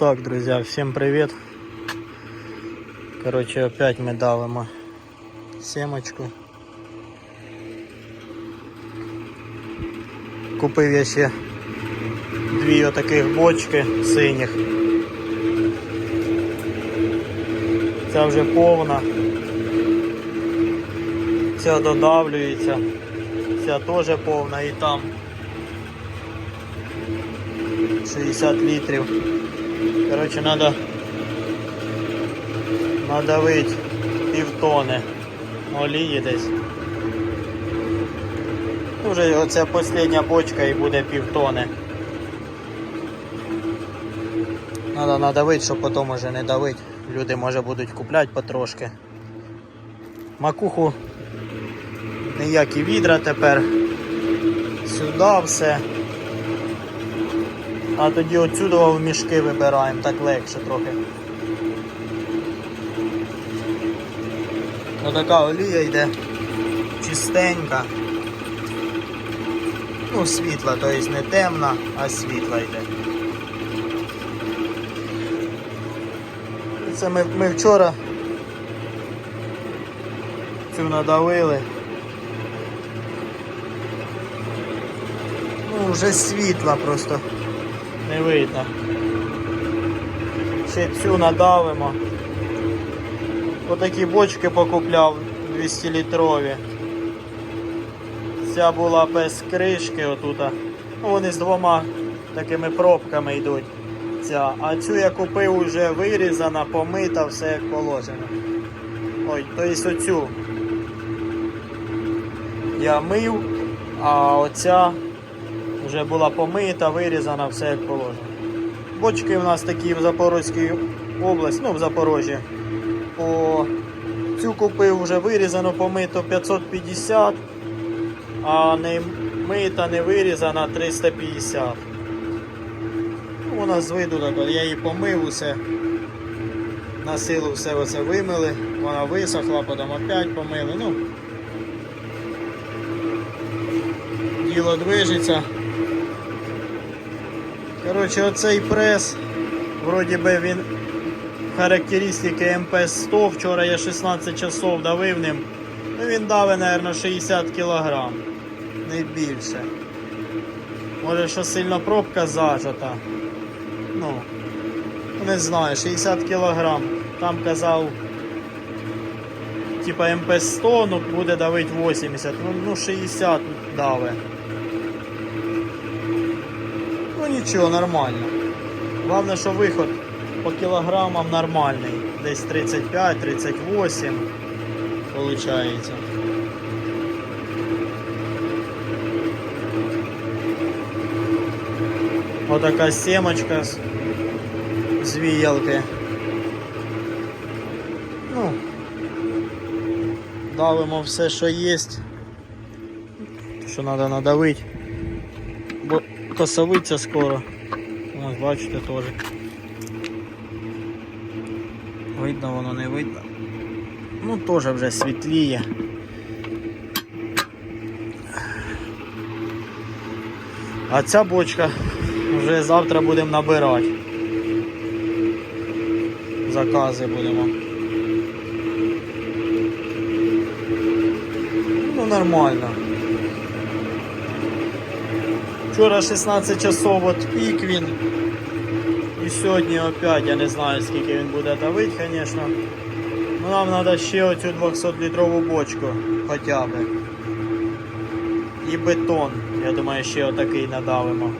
Так, друзья, всем привет. Короче, опять мы давимо семочку. Купив я ще дві отаких бочки синіх. Ця вже повна. Ця додавлюється. Ця теж повна і там 60 літрів. Короче, надо надавить півтони олії десь. Вже оця остання бочка і буде півтони. Надо надавити, щоб потім уже не давить. Люди може будуть купляти потрошки. Макуху ніякі відра тепер. Сюди все. А тоді отсюди в мішки вибираємо, так легше трохи. Отака олія йде чистенька. Ну, світла, тобто не темна, а світла йде. Це ми, ми вчора цю надавили. Ну, вже світла просто не видно. Ще цю надавимо. Отакі бочки покупляв 200 літрові. Ця була без кришки отута. Ну, вони з двома такими пробками йдуть. Ця. А цю я купив уже вирізана, помита, все як положено. Ой, тобто оцю я мив, а оця вже була помита, вирізана, все як положено. Бочки у нас такі в Запорозькій області, ну в Запорожжі. По цю купив вже вирізано, помито 550, а не мита, не вирізана 350. Ну, Вона з виду така, я її помив усе. На силу все оце вимили, вона висохла, потім опять помили. Ну, діло движеться. Коротше, оцей прес, вроді би він характеристики МП-100, вчора я 16 часов давив ним. Ну він давить, мабуть, 60 кг, не більше. Може, що сильно пробка зажата. Ну, не знаю, 60 кг. Там казав, типа МП-100, ну буде давить 80, ну, ну 60 давить. Нічого, нормально. Главное, що виход по кілограмам нормальний. Десь 35-38 получається. Отака семочка з, віялки. Ну, давимо все, що є. Що треба надавити. Косовиця скоро. Ось бачите теж. Видно воно не видно. Ну теж вже світліє. А ця бочка вже завтра будемо набирати. Закази будемо. Ну нормально. Вчора 16 часов от він. І сьогодні опять, я не знаю скільки він буде давити, звісно. Ну нам треба ще оцю 200 літрову бочку хоча б. І бетон. Я думаю, ще отакий надавимо.